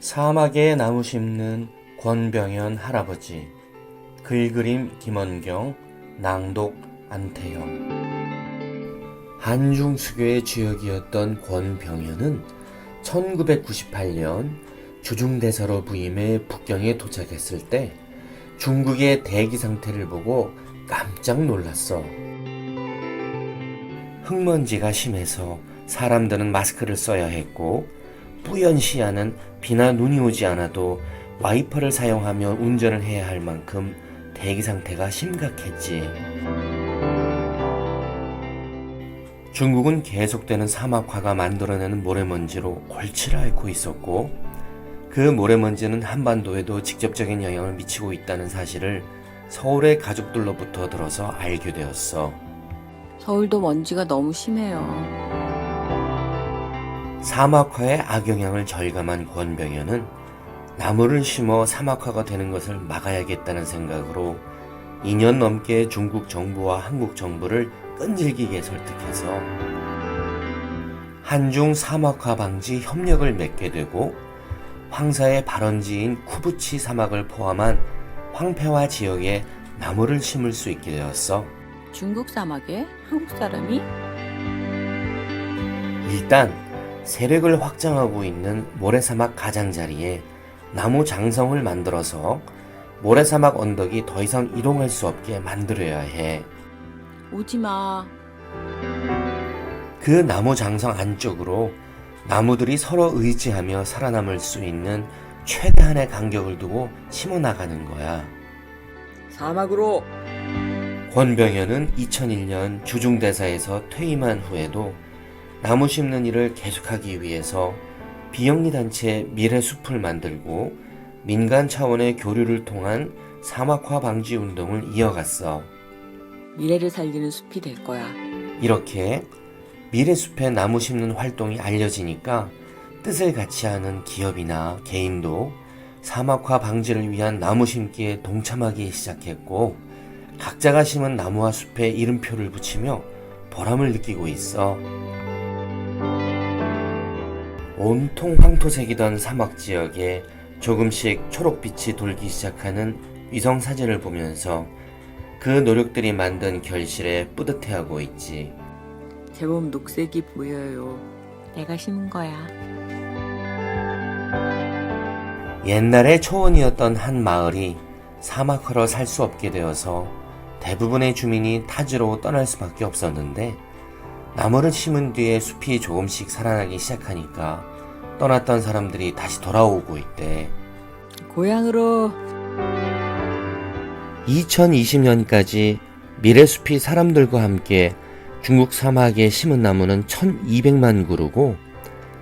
사막에 나무 심는 권병현 할아버지 글그림 김원경 낭독 안태영 한중수교의 주역이었던 권병현은 1998년 주중대사로 부임해 북경에 도착했을 때 중국의 대기 상태를 보고 깜짝 놀랐어. 흙먼지가 심해서 사람들은 마스크를 써야 했고 뿌연시야는 비나 눈이 오지 않아도 와이퍼를 사용하며 운전을 해야 할 만큼 대기 상태가 심각했지. 중국은 계속되는 사막화가 만들어내는 모래먼지로 골치를 앓고 있었고 그 모래먼지는 한반도에도 직접적인 영향을 미치고 있다는 사실을 서울의 가족들로부터 들어서 알게 되었어. 서울도 먼지가 너무 심해요. 사막화의 악영향을 절감한 권병현은 나무를 심어 사막화가 되는 것을 막아야겠다는 생각으로 2년 넘게 중국 정부와 한국 정부를 끈질기게 설득해서 한중 사막화 방지 협력을 맺게 되고 황사의 발원지인 쿠부치 사막을 포함한 황폐화 지역에 나무를 심을 수 있게 되었어. 중국 사막에 한국 사람이 일단 세력을 확장하고 있는 모래사막 가장자리에 나무 장성을 만들어서 모래사막 언덕이 더 이상 이동할 수 없게 만들어야 해. 오지 마. 그 나무 장성 안쪽으로 나무들이 서로 의지하며 살아남을 수 있는 최대한의 간격을 두고 심어 나가는 거야. 사막으로 권병현은 2001년 주중대사에서 퇴임한 후에도 나무 심는 일을 계속하기 위해서 비영리 단체 미래 숲을 만들고 민간 차원의 교류를 통한 사막화 방지 운동을 이어갔어. 미래를 살리는 숲이 될 거야. 이렇게 미래 숲에 나무 심는 활동이 알려지니까 뜻을 같이 하는 기업이나 개인도 사막화 방지를 위한 나무 심기에 동참하기 시작했고 각자가 심은 나무와 숲에 이름표를 붙이며 보람을 느끼고 있어. 온통 황토색이던 사막 지역에 조금씩 초록빛이 돌기 시작하는 위성 사진을 보면서 그 노력들이 만든 결실에 뿌듯해하고 있지. 제법 녹색이 보여요. 내가 심은 거야. 옛날에 초원이었던 한 마을이 사막화로 살 수 없게 되어서 대부분의 주민이 타지로 떠날 수밖에 없었는데 나무를 심은 뒤에 숲이 조금씩 살아나기 시작하니까 떠났던 사람들이 다시 돌아오고 있대. 고향으로 2020년까지 미래숲이 사람들과 함께 중국 사막에 심은 나무는 1200만 그루고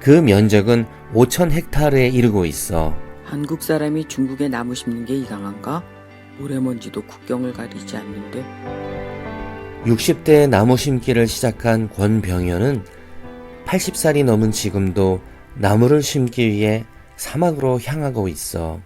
그 면적은 5000 헥타르에 이르고 있어. 한국 사람이 중국에 나무 심는 게 이상한가? 모래먼지도 국경을 가리지 않는데 60대 나무 심기를 시작한 권병현은 80살이 넘은 지금도 나무를 심기 위해 사막으로 향하고 있어.